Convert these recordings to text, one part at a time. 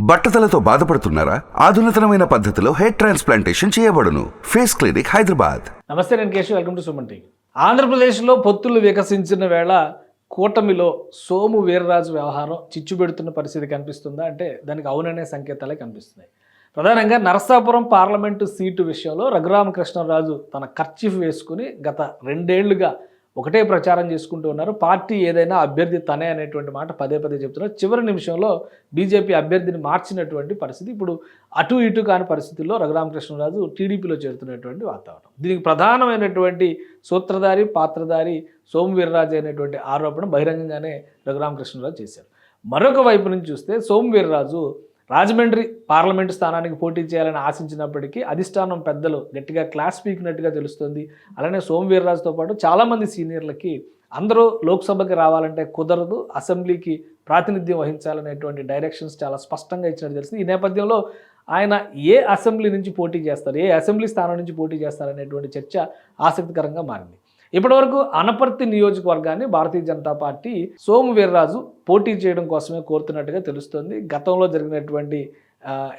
బట్టతలతో బాధపడుతున్నారా? ఆధునితనమైన పద్ధతిలో హెయిర్ ట్రాన్స్ప్లాంటేషన్ చేయబడును. Face clinic Hyderabad. నమస్తే నేను Keshav. Welcome to Suman TV. ఆంధ్రప్రదేశ్లో పొత్తులు వికసించిన వేళ కూటమిలో సోము వీర్రాజు వ్యవహారం చిచ్చు పెడుతున్న పరిస్థితి కనిపిస్తుందా? అంటే దానికి అవుననే సంకేతాలే కనిపిస్తున్నాయి. ప్రధానంగా నరసాపురం పార్లమెంటు సీటు విషయంలో రఘురామకృష్ణరాజు తన ఖర్చీఫ్ వేసుకుని గత రెండేళ్ళుగా ఒకటే ప్రచారం చేసుకుంటూ ఉన్నారు. పార్టీ ఏదైనా అభ్యర్థి తనే అనేటువంటి మాట పదే పదే చెప్తున్నారు. చివరి నిమిషంలో బీజేపీ అభ్యర్థిని మార్చినటువంటి పరిస్థితి. ఇప్పుడు అటు ఇటు కాని పరిస్థితుల్లో రఘురామకృష్ణరాజు టీడీపీలో చేరుతున్నటువంటి వాతావరణం. దీనికి ప్రధానమైనటువంటి సూత్రధారి పాత్రధారి సోమవీర్రాజు అనేటువంటి ఆరోపణ బహిరంగంగానే రఘురామకృష్ణరాజు చేశారు. మరొక వైపు నుంచి చూస్తే సోమవీర్రాజు రాజమండ్రి పార్లమెంటు స్థానానికి పోటీ చేయాలని ఆశించినప్పటికీ అధిష్టానం పెద్దలు గట్టిగా క్లాస్ పీకినట్టుగా తెలుస్తుంది. అలానే సోమవీర్రాజుతో పాటు చాలామంది సీనియర్లకి అందరూ లోక్సభకి రావాలంటే కుదరదు అసెంబ్లీకి ప్రాతినిధ్యం వహించాలనేటువంటి డైరెక్షన్స్ చాలా స్పష్టంగా ఇచ్చినట్టు తెలిసింది. ఈ నేపథ్యంలో ఆయన ఏ అసెంబ్లీ నుంచి పోటీ చేస్తారు ఏ అసెంబ్లీ స్థానం నుంచి పోటీ చేస్తారనేటువంటి చర్చ ఆసక్తికరంగా మారింది. ఇప్పటివరకు అనపర్తి నియోజకవర్గాన్ని భారతీయ జనతా పార్టీ సోము వీర్రాజు పోటీ చేయడం కోసమే కోరుతున్నట్టుగా తెలుస్తోంది. గతంలో జరిగినటువంటి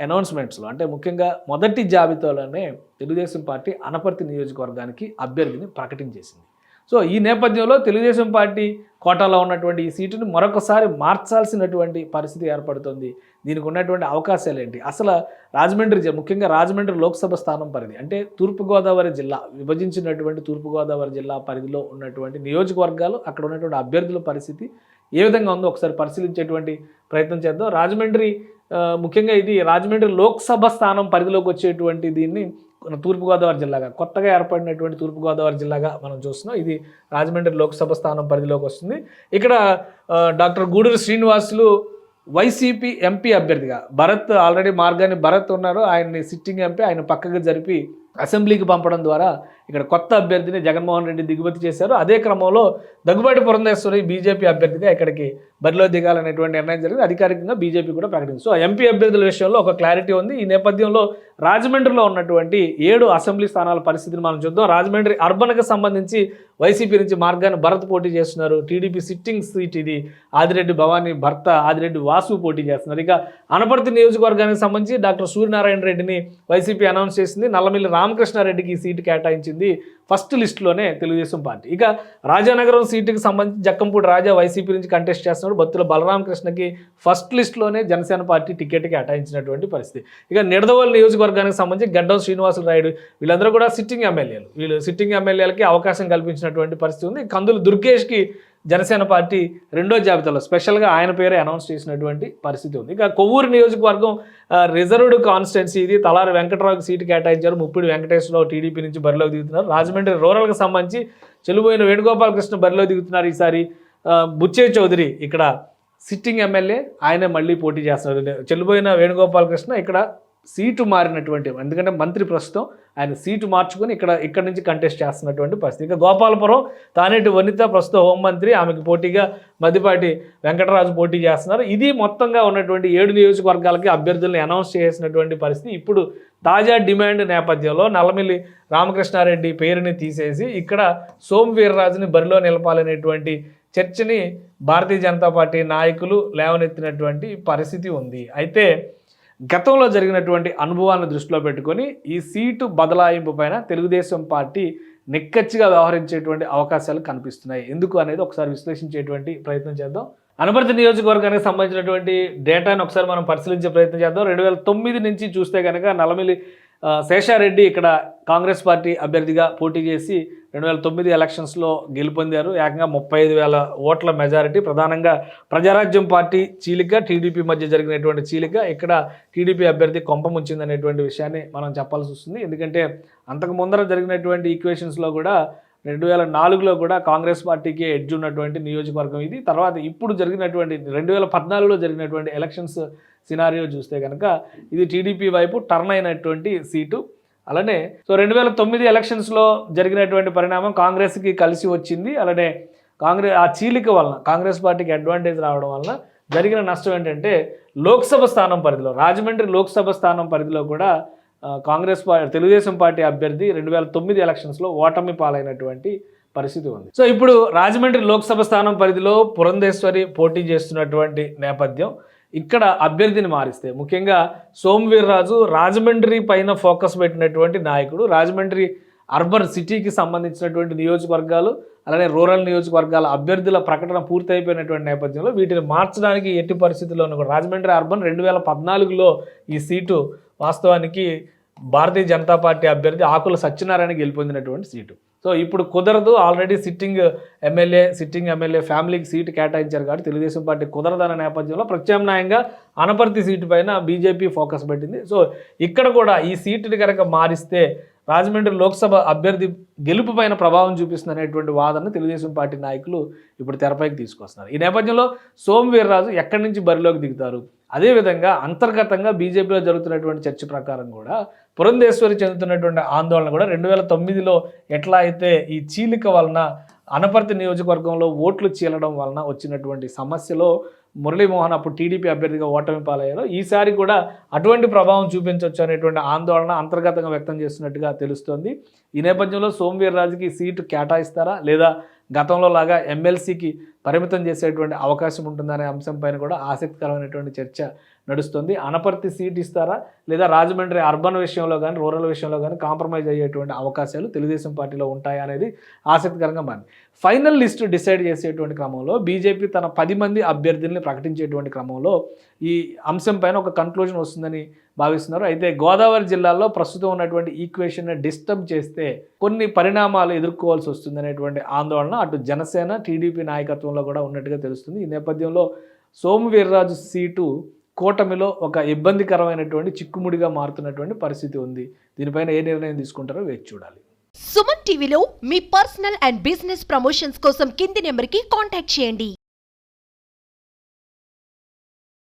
అనౌన్స్మెంట్స్లో అంటే ముఖ్యంగా మొదటి జాబితాలోనే తెలుగుదేశం పార్టీ అనపర్తి నియోజకవర్గానికి అభ్యర్థిని ప్రకటించేసింది. సో ఈ నేపథ్యంలో తెలుగుదేశం పార్టీ కోటాలో ఉన్నటువంటి ఈ సీటును మరొకసారి మార్చాల్సినటువంటి పరిస్థితి ఏర్పడుతుంది. దీనికి ఉన్నటువంటి అవకాశాలు ఏంటి? అసలు రాజమండ్రి ముఖ్యంగా రాజమండ్రి లోక్సభ స్థానం పరిధి అంటే తూర్పుగోదావరి జిల్లా విభజించినటువంటి తూర్పుగోదావరి జిల్లా పరిధిలో ఉన్నటువంటి నియోజకవర్గాలు అక్కడ ఉన్నటువంటి అభ్యర్థుల పరిస్థితి ఏ విధంగా ఉందో ఒకసారి పరిశీలించేటువంటి ప్రయత్నం చేద్దాం. రాజమండ్రి ముఖ్యంగా ఇది రాజమండ్రి లోక్సభ స్థానం పరిధిలోకి వచ్చేటువంటి దీన్ని తూర్పుగోదావరి జిల్లాగా కొత్తగా ఏర్పడినటువంటి తూర్పుగోదావరి జిల్లాగా మనం చూస్తున్నాం. ఇది రాజమండ్రి లోక్సభ స్థానం పరిధిలోకి వస్తుంది. ఇక్కడ doctor Guduru Srinivasulu YCP MP అభ్యర్థిగా భరత్ ఆల్రెడీ మార్గాన్ని భరత్ ఉన్నారు. ఆయన్ని సిట్టింగ్ ఎంపీ ఆయన పక్కకు జరిపి అసెంబ్లీకి పంపడం ద్వారా ఇక్కడ కొత్త అభ్యర్థిని జగన్మోహన్ రెడ్డి దిగుమతి చేశారు. అదే క్రమంలో దగ్గుబాటి పురంధేశ్వరి బీజేపీ అభ్యర్థిగా ఇక్కడికి బరిలో దిగాలనేటువంటి నిర్ణయం జరిగింది. అధికారికంగా బీజేపీ కూడా ప్రకటించింది. సో ఎంపీ అభ్యర్థుల విషయంలో ఒక క్లారిటీ ఉంది. ఈ నేపథ్యంలో రాజమండ్రిలో ఉన్నటువంటి ఏడు అసెంబ్లీ స్థానాల పరిస్థితిని మనం చూద్దాం. రాజమండ్రి అర్బన్కి సంబంధించి వైసీపీ నుంచి మార్గాన్ని భరత్ పోటీ చేస్తున్నారు. టీడీపీ సిట్టింగ్ సీట్ ఇది. ఆదిరెడ్డి భవానీ భర్త ఆదిరెడ్డి వాసు పోటీ చేస్తున్నారు. ఇక అనపర్తి నియోజకవర్గానికి సంబంధించి డాక్టర్ సూర్యనారాయణ రెడ్డిని వైసీపీ అనౌన్స్ చేసింది. నల్లమిల్లి రామకృష్ణారెడ్డికి ఈ సీటు కేటాయించింది ఫస్ట్ లిస్టులోనే తెలుగుదేశం పార్టీ. ఇక రాజానగరం సీటుకి సంబంధించి జక్కంపూడి రాజా వైసీపీ నుంచి కంటెస్ట్ చేస్తున్నాడు. బత్తుల బలరామకృష్ణకి ఫస్ట్ లిస్టులోనే జనసేన పార్టీ టికెట్ కేటాయించినటువంటి పరిస్థితి. ఇక నిడదవోలు నియోజకవర్గానికి సంబంధించి గడ్డం శ్రీనివాసులు రాయుడు వీళ్ళందరూ కూడా సిట్టింగ్ ఎమ్మెల్యేలు. వీళ్ళు సిట్టింగ్ ఎమ్మెల్యేలకి అవకాశం కల్పించినటువంటి పరిస్థితి ఉంది. కందులు దుర్గేష్కి జనసేన పార్టీ రెండో జాబితాలో స్పెషల్గా ఆయన పేరే అనౌన్స్ చేసినటువంటి పరిస్థితి ఉంది. ఇక కొవ్వూరు నియోజకవర్గం రిజర్వ్డ్ కాన్స్టిట్యున్సీ ఇది. తలారి వెంకటరావుకి సీటు కేటాయించారు. ముప్పిడి వెంకటేశ్వరరావు టీడీపీ నుంచి బరిలోకి దిగుతున్నారు. రాజమండ్రి రూరల్కి సంబంధించి చెలుబోయిన వేణుగోపాలకృష్ణ బరిలో దిగుతున్నారు ఈసారి. బుచ్చే చౌదరి ఇక్కడ సిట్టింగ్ ఎమ్మెల్యే ఆయనే మళ్ళీ పోటీ చేస్తున్నారు. చెల్లిపోయిన వేణుగోపాలకృష్ణ ఇక్కడ సీటు మారినటువంటి ఎందుకంటే మంత్రి ప్రస్తుతం ఆయన సీటు మార్చుకుని ఇక్కడ ఇక్కడ నుంచి కంటెస్ట్ చేస్తున్నటువంటి పరిస్థితి. ఇక గోపాలపురం తానేటి వనిత ప్రస్తుత హోంమంత్రి ఆమెకు పోటీగా మద్దిపాటి వెంకటరాజు పోటీ చేస్తున్నారు. ఇది మొత్తంగా ఉన్నటువంటి ఏడు నియోజకవర్గాలకి అభ్యర్థులను అనౌన్స్ చేసినటువంటి పరిస్థితి. ఇప్పుడు తాజా డిమాండ్ నేపథ్యంలో నల్లమిల్లి రామకృష్ణారెడ్డి పేరుని తీసేసి ఇక్కడ సోమవీర్రాజుని బరిలో నిలపాలనేటువంటి చర్చని భారతీయ జనతా పార్టీ నాయకులు లేవనెత్తినటువంటి పరిస్థితి ఉంది. అయితే గతంలో జరిగినటువంటి అనుభవాలను దృష్టిలో పెట్టుకొని ఈ సీటు బదలాయింపు పైన తెలుగుదేశం పార్టీ నిక్కచ్చిగా వ్యవహరించేటువంటి అవకాశాలు కనిపిస్తున్నాయి. ఎందుకు అనేది ఒకసారి విశ్లేషించేటువంటి ప్రయత్నం చేద్దాం. అనుమతి నియోజకవర్గానికి సంబంధించినటువంటి డేటాను ఒకసారి మనం పరిశీలించే ప్రయత్నం చేద్దాం. రెండు వేల తొమ్మిది నుంచి చూస్తే కనుక నలమిలి శేషారెడ్డి ఇక్కడ కాంగ్రెస్ పార్టీ అభ్యర్థిగా పోటీ చేసి రెండు వేల తొమ్మిది ఎలక్షన్స్లో గెలుపొందారు. ఏకంగా ముప్పై ఐదు వేల ఓట్ల మెజారిటీ. ప్రధానంగా ప్రజారాజ్యం పార్టీ చీలిక టీడీపీ మధ్య జరిగినటువంటి చీలిక. ఇక్కడ టీడీపీ అభ్యర్థి కొంపముంచిందనేటువంటి విషయాన్ని మనం చెప్పాల్సి వస్తుంది. ఎందుకంటే అంతకు ముందర జరిగినటువంటి ఈక్వేషన్స్లో కూడా రెండు వేల నాలుగులో కూడా కాంగ్రెస్ పార్టీకి ఎడ్జ్ ఉన్నటువంటి నియోజకవర్గం ఇది. తర్వాత ఇప్పుడు జరిగినటువంటి రెండు వేల పద్నాలుగులో జరిగినటువంటి ఎలక్షన్స్ సినారియో చూస్తే కనుక ఇది టీడీపీ వైపు టర్న్ అయినటువంటి సీటు. అలానే సో రెండు వేల తొమ్మిది ఎలక్షన్స్లో జరిగినటువంటి పరిణామం కాంగ్రెస్కి కలిసి వచ్చింది. అలానే కాంగ్రెస్ ఆ చీలిక వలన కాంగ్రెస్ పార్టీకి అడ్వాంటేజ్ రావడం వలన జరిగిన నష్టం ఏంటంటే లోక్సభ స్థానం పరిధిలో రాజమండ్రి లోక్సభ స్థానం పరిధిలో కూడా కాంగ్రెస్ పార్టీ తెలుగుదేశం పార్టీ అభ్యర్థి రెండు వేల తొమ్మిది ఎలక్షన్స్లో ఓటమి పాలైనటువంటి పరిస్థితి ఉంది. సో ఇప్పుడు రాజమండ్రి లోక్సభ స్థానం పరిధిలో పురంధేశ్వరి పోటీ చేస్తున్నటువంటి నేపథ్యం. ఇక్కడ అభ్యర్థిని మారిస్తే ముఖ్యంగా సోమవీర్రాజు రాజమండ్రి పైన ఫోకస్ పెట్టినటువంటి నాయకుడు రాజమండ్రి అర్బన్ సిటీకి సంబంధించినటువంటి నియోజకవర్గాలు అలానే రూరల్ నియోజకవర్గాల అభ్యర్థుల ప్రకటన పూర్తయిపోయినటువంటి నేపథ్యంలో వీటిని మార్చడానికి ఎట్టి పరిస్థితుల్లోనూ కూడా రాజమండ్రి అర్బన్ రెండు వేల పద్నాలుగులో ఈ సీటు వాస్తవానికి భారతీయ జనతా పార్టీ అభ్యర్థి ఆకుల సత్యనారాయణ గెలుపొందినటువంటి సీటు. సో ఇప్పుడు కుదరదు. Already sitting MLA sitting MLA ఫ్యామిలీకి సీటు కేటాయించారు కాబట్టి తెలుగుదేశం పార్టీ కుదరదన్న నేపథ్యంలో ప్రత్యామ్నాయంగా అనపర్తి సీటు పైన బీజేపీ ఫోకస్ పెట్టింది. సో ఇక్కడ కూడా ఈ సీటుని కనుక మారిస్తే రాజమండ్రి లోక్సభ అభ్యర్థి గెలుపు పైన ప్రభావం చూపిస్తుంది అనేటువంటి తెలుగుదేశం పార్టీ నాయకులు ఇప్పుడు తెరపైకి తీసుకొస్తున్నారు. ఈ నేపథ్యంలో సోమవీర్రాజు ఎక్కడి నుంచి బరిలోకి దిగుతారు? అదేవిధంగా అంతర్గతంగా బీజేపీలో జరుగుతున్నటువంటి చర్చ ప్రకారం కూడా పురంధేశ్వరి చెందుతున్నటువంటి ఆందోళన కూడా రెండు వేల తొమ్మిదిలో ఎట్లా అయితే ఈ చీలిక వలన అనపర్తి నియోజకవర్గంలో ఓట్లు చీలడం వలన వచ్చినటువంటి సమస్యలో మురళీమోహన్ అప్పుడు టీడీపీ అభ్యర్థిగా ఓటమి పాలయ్యారు. ఈసారి కూడా అటువంటి ప్రభావం చూపించవచ్చు అనేటువంటి ఆందోళన అంతర్గతంగా వ్యక్తం చేస్తున్నట్టుగా తెలుస్తోంది. ఈ నేపథ్యంలో సోమవీర్రాజుకి సీటు కేటాయిస్తారా? లేదా గతంలో లాగా ఎమ్మెల్సీకి పరిమితం చేసేటువంటి అవకాశం ఉంటుందనే అంశం పైన కూడా ఆసక్తికరమైనటువంటి చర్చ నడుస్తుంది. అనపర్తి సీట్ ఇస్తారా? లేదా రాజమండ్రి అర్బన్ విషయంలో కానీ రూరల్ విషయంలో కానీ కాంప్రమైజ్ అయ్యేటువంటి అవకాశాలు తెలుగుదేశం పార్టీలో ఉంటాయా అనేది ఆసక్తికరంగా మారింది. ఫైనల్ లిస్ట్ డిసైడ్ చేసేటువంటి క్రమంలో బీజేపీ తన పది మంది అభ్యర్థుల్ని ప్రకటించేటువంటి క్రమంలో ఈ అంశం పైన ఒక కన్క్లూజన్ వస్తుందని భావిస్తున్నారు. అయితే గోదావరి జిల్లాలో ప్రస్తుతం ఉన్నటువంటి ఈక్వేషన్ డిస్టర్బ్ చేస్తే కొన్ని పరిణామాలు ఎదుర్కోవాల్సి వస్తుందనేటువంటి ఆందోళన అటు జనసేన టీడీపీ నాయకత్వంలో కూడా ఉన్నట్టుగా తెలుస్తుంది. ఈ నేపథ్యంలో సోమవీర్రాజు సీటు కూటమిలో ఒక ఇబ్బందికరమైనటువంటి చిక్కుముడిగా మారుతున్నటువంటి పరిస్థితి ఉంది. దీనిపైన ఏ నిర్ణయం తీసుకుంటారో వేచి చూడాలి. సుమన్ టీవీలో మీ పర్సనల్ అండ్ బిజినెస్ ప్రమోషన్స్ కోసం కింది నెంబర్కి కాంటాక్ట్ చేయండి.